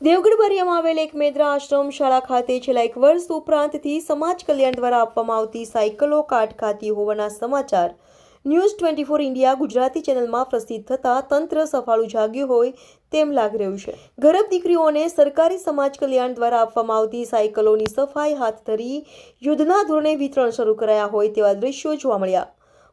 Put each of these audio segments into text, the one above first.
દેવગઢ બરિયામાં આવેલ એક મેદ્રા આશ્રમ શાળા ખાતે છેલ્લા એક વર્ષ ઉપરાંતથી સમાજ કલ્યાણ દ્વારા આપવામાં આવતી સાયકલો કાટ ખાતી હોવાના સમાચાર. News twenty four India Gujarati ચેનલમાં પ્રસિદ્ધ થતાં તંત્ર સફાળું જાગ્યું હોય તેમ લાગી રહ્યું છે. ગરબ દીકરીઓને સરકારી સમાજ કલ્યાણ દ્વારા આપવામાં આવતી સાયકલોની સફાઈ હાથ ધરી યુદ્ધના ધોરણે વિતરણ શરૂ કરાયા હોય તેવા દ્રશ્યો જોવા મળ્યા.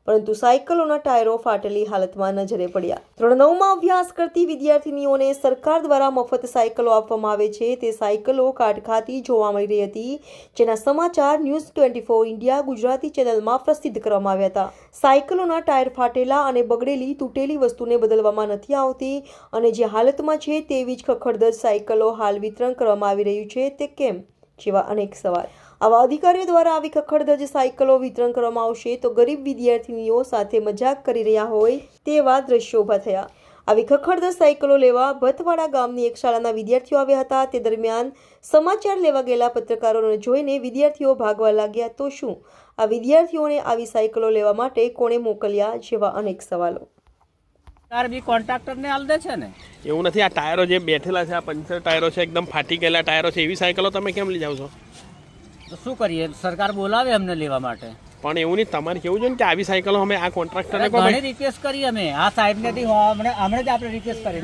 પરંતુ સાયકલોના ટાયરો ફાટેલી હાલતમાં નજરે પડ્યા. ધોરણ નવમાં અભ્યાસ કરતી વિદ્યાર્થીનીઓને સરકાર દ્વારા મફત સાયકલો આપવામાં આવે છે. તે સાયકલો કાટખાતી જોવા મળી રહી હતી, જેના સમાચાર news twenty four India Gujarati ચેનલમાં પ્રસિદ્ધ કરવામાં આવ્યા હતા. સાયકલોના ટાયર ફાટેલા અને બગડેલી, તૂટેલી વસ્તુને બદલવામાં નથી આવતી અને જે હાલતમાં છે તેવી જ ખખડદજ સાયકલો હાલ વિતરણ કરવામાં આવી રહ્યું છે. તે કેમ? જેવા અનેક સવાલ. આવા અધિકારીઓ દ્વારા આવી ખખડધજ સાયકલો વિતરણ કરવામાં આવશે તો ગરીબ વિદ્યાર્થીનીઓ સાથે મજાક કરી રહ્યા હોય તેવા દ્રશ્યો ઊભા થયા. આવી ખખડધજ સાયકલો લેવા ભતવાડા ગામની એક શાળાના વિદ્યાર્થીઓ આવ્યા હતા. તે દરમિયાન સમાચાર લેવા ગયેલા પત્રકારોને જોઈને વિદ્યાર્થીઓ ભાગવા લાગ્યા તો શું? આ વિદ્યાર્થીઓને આવી સાયકલો લેવા માટે કોણે મોકલ્યા જેવા અનેક સવાલો. કાર બી કોન્ટ્રાક્ટરને આલ દે છે ને? એવું નથી આ ટાયરો જે બેઠેલા છે આ પંચર ટાયરો છે એકદમ ફાટી ગયેલા ટાયરો છે એવી સાયકલો તમે કેમ લઈ જાઓ છો? તો શું કરીએ? સરકાર બોલાવે અમને લેવા માટે. પણ એવું નહીં તમારે કેવું છે ને કે આવી સાયકલો અમે આ કોન્ટ્રાક્ટરને ઘણી રિક્વેસ્ટ કરી અમે. આ સાહેબ ને હમણાં હમણાં જ આપણે રિક્વેસ્ટ કરી